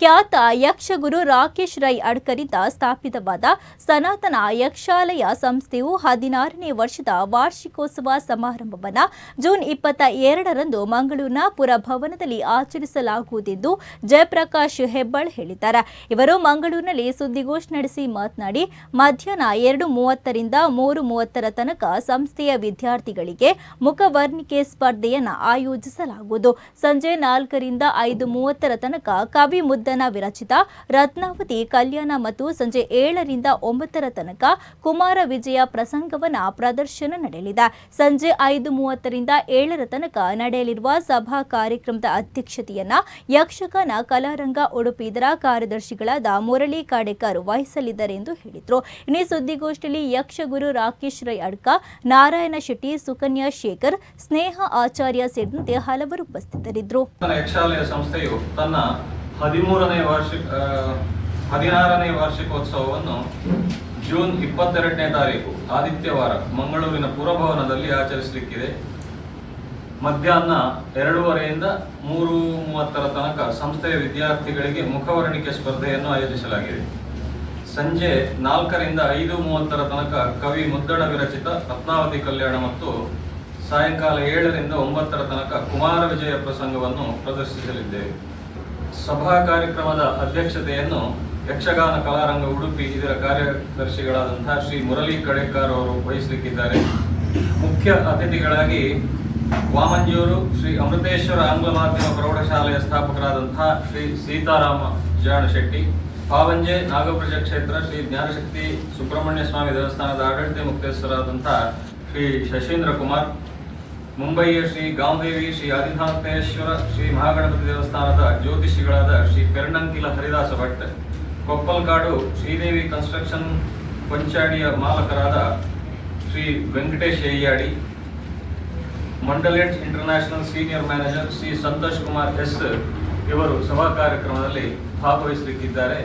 ಖ್ಯಾತ ಯಕ್ಷಗುರು ರಾಕೇಶ್ ರೈ ಅಡ್ಕರಿಂದ ಸ್ಥಾಪಿತವಾದ ಸನಾತನ ಯಕ್ಷಾಲಯ ಸಂಸ್ಥೆಯು ಹದಿನಾರನೇ ವರ್ಷದ ವಾರ್ಷಿಕೋತ್ಸವ ಸಮಾರಂಭವನ್ನು ಜೂನ್ ಇಪ್ಪತ್ತ ಎರಡರಂದು ಮಂಗಳೂರಿನ ಪುರಭವನದಲ್ಲಿ ಆಚರಿಸಲಾಗುವುದೆಂದು ಜಯಪ್ರಕಾಶ್ ಹೆಬ್ಬಾಳ್ ಹೇಳಿದ್ದಾರೆ. ಇವರು ಮಂಗಳೂರಿನಲ್ಲಿ ಸುದ್ದಿಗೋಷ್ಠಿ ನಡೆಸಿ ಮಾತನಾಡಿ, ಮಧ್ಯಾಹ್ನ ಎರಡು ಮೂವತ್ತರಿಂದ ಮೂರು ಮೂವತ್ತರ ತನಕ ಸಂಸ್ಥೆಯ ವಿದ್ಯಾರ್ಥಿಗಳಿಗೆ ಮುಖವರ್ಣಿಕೆ ಸ್ಪರ್ಧೆಯನ್ನು ಆಯೋಜಿಸಲಾಗುವುದು. ಸಂಜೆ ನಾಲ್ಕರಿಂದ ಐದು ಮೂವತ್ತರ ತನಕ ಕವಿ ಮುದ್ದನ ವಿರಚಿತ ರತ್ನಾವತಿ ಕಲ್ಯಾಣ ಮತ್ತು ಸಂಜೆ ಏಳರಿಂದ ಒಂಬತ್ತರ ತನಕ ಕುಮಾರ ವಿಜಯ ಪ್ರಸಂಗವನ ಪ್ರದರ್ಶನ ನಡೆಯಲಿದೆ. ಸಂಜೆ ಐದು ಮೂವತ್ತರಿಂದ ಏಳರ ತನಕ ನಡೆಯಲಿರುವ ಸಭಾ ಕಾರ್ಯಕ್ರಮದ ಅಧ್ಯಕ್ಷತೆಯನ್ನ ಯಕ್ಷಗಾನ ಕಲಾರಂಗ ಉಡುಪಿ ಇದರ ಕಾರ್ಯದರ್ಶಿಗಳಾದ ಮುರಳಿ ಕಾಡೇಕರ್ ವಹಿಸಲಿದ್ದಾರೆ ಎಂದು ಹೇಳಿದರು. ಇನ್ನು ಸುದ್ದಿಗೋಷ್ಠಿಯಲ್ಲಿ ಯಕ್ಷಗುರು ರಾಕೇಶ್ ರೈ ಅಡ್ಕ, ನಾರಾಯಣ ಶೆಟ್ಟಿ, ಸುಕನ್ಯಾ ಶೇಖರ್, ಸ್ನೇಹ ಆಚಾರ್ಯ ಸೇರಿದಂತೆ ಹಲವರು ಉಪಸ್ಥಿತರಿದ್ದರು. ಸಂಸ್ಥೆಯು ತನ್ನ ಹದಿಮೂರನೇ ವಾರ್ಷಿಕ ಹದಿನಾರನೇ ವಾರ್ಷಿಕೋತ್ಸವವನ್ನು ಜೂನ್ ಇಪ್ಪತ್ತೆರಡನೇ ತಾರೀಕು ಆದಿತ್ಯವಾರ ಮಂಗಳೂರಿನ ಪುರಭವನದಲ್ಲಿ ಆಚರಿಸಲಿಕ್ಕಿದೆ. ಮಧ್ಯಾಹ್ನ ಎರಡೂವರೆಯಿಂದ ಮೂರು ಮೂವತ್ತರ ತನಕ ಸಂಸ್ಥೆಯ ವಿದ್ಯಾರ್ಥಿಗಳಿಗೆ ಮುಖವರ್ಣಿಕೆ ಸ್ಪರ್ಧೆಯನ್ನು ಆಯೋಜಿಸಲಾಗಿದೆ. ಸಂಜೆ ನಾಲ್ಕರಿಂದ ಐದು ಮೂವತ್ತರ ತನಕ ಕವಿ ಮುದ್ದಣ ವಿರಚಿತ ರತ್ನಾವತಿ ಕಲ್ಯಾಣ ಮತ್ತು ಸಾಯಂಕಾಲ ಏಳರಿಂದ ಒಂಬತ್ತರ ತನಕ ಕುಮಾರ ವಿಜಯ ಪ್ರಸಂಗವನ್ನು ಪ್ರದರ್ಶಿಸಲಿದ್ದೇವೆ. ಸಭಾ ಕಾರ್ಯಕ್ರಮದ ಅಧ್ಯಕ್ಷತೆಯನ್ನು ಯಕ್ಷಗಾನ ಕಲಾರಂಗ ಉಡುಪಿ ಇದರ ಕಾರ್ಯದರ್ಶಿಗಳಾದಂತಹ ಶ್ರೀ ಮುರಳಿ ಕಡೆಕಾರ್ ಅವರು ವಹಿಸಲಿಕ್ಕಿದ್ದಾರೆ. ಮುಖ್ಯ ಅತಿಥಿಗಳಾಗಿ ವಾಮಂಜೂರು ಶ್ರೀ ಅಮೃತೇಶ್ವರ ಆಂಗ್ಲ ಮಾಧ್ಯಮ ಪ್ರೌಢಶಾಲೆಯ ಸ್ಥಾಪಕರಾದಂತಹ ಶ್ರೀ ಸೀತಾರಾಮ ಜಾಣಶೆಟ್ಟಿ ಪಾವಂಜೆ ನಾಗಪ್ರಜ ಕ್ಷೇತ್ರ ಶ್ರೀ ಜ್ಞಾನಶಕ್ತಿ ಸುಬ್ರಹ್ಮಣ್ಯ ಸ್ವಾಮಿ ದೇವಸ್ಥಾನದ ಆಡಳಿತ ಮುಖ್ಯಸ್ಥರಾದಂತಹ ಶ್ರೀ ಶಶೀಂದ್ರ ಕುಮಾರ್ ಮುಂಬಯಿಯ ಶ್ರೀ ಗಾಂಧೇವಿ, ಶ್ರೀ ಆದಿನಾಥೇಶ್ವರ ಶ್ರೀ ಮಹಾಗಣಪತಿ ದೇವಸ್ಥಾನದ ಜ್ಯೋತಿಷಿಗಳಾದ ಶ್ರೀ ಪೆರ್ಣಂಕಿಲ ಹರಿದಾಸ ಭಟ್, ಕೊಪ್ಪಲ್ಕಾಡು ಶ್ರೀದೇವಿ ಕನ್ಸ್ಟ್ರಕ್ಷನ್ ಪಂಚಾಡಿಯ ಮಾಲಕರಾದ Shri Venkatesh Ayyadi ಮಂಡಲೇಟ್ international senior manager Shri Santosh Kumar S ಇವರು ಸಭಾ ಕಾರ್ಯಕ್ರಮದಲ್ಲಿ ಭಾಗವಹಿಸಲಿಕ್ಕಿದ್ದಾರೆ.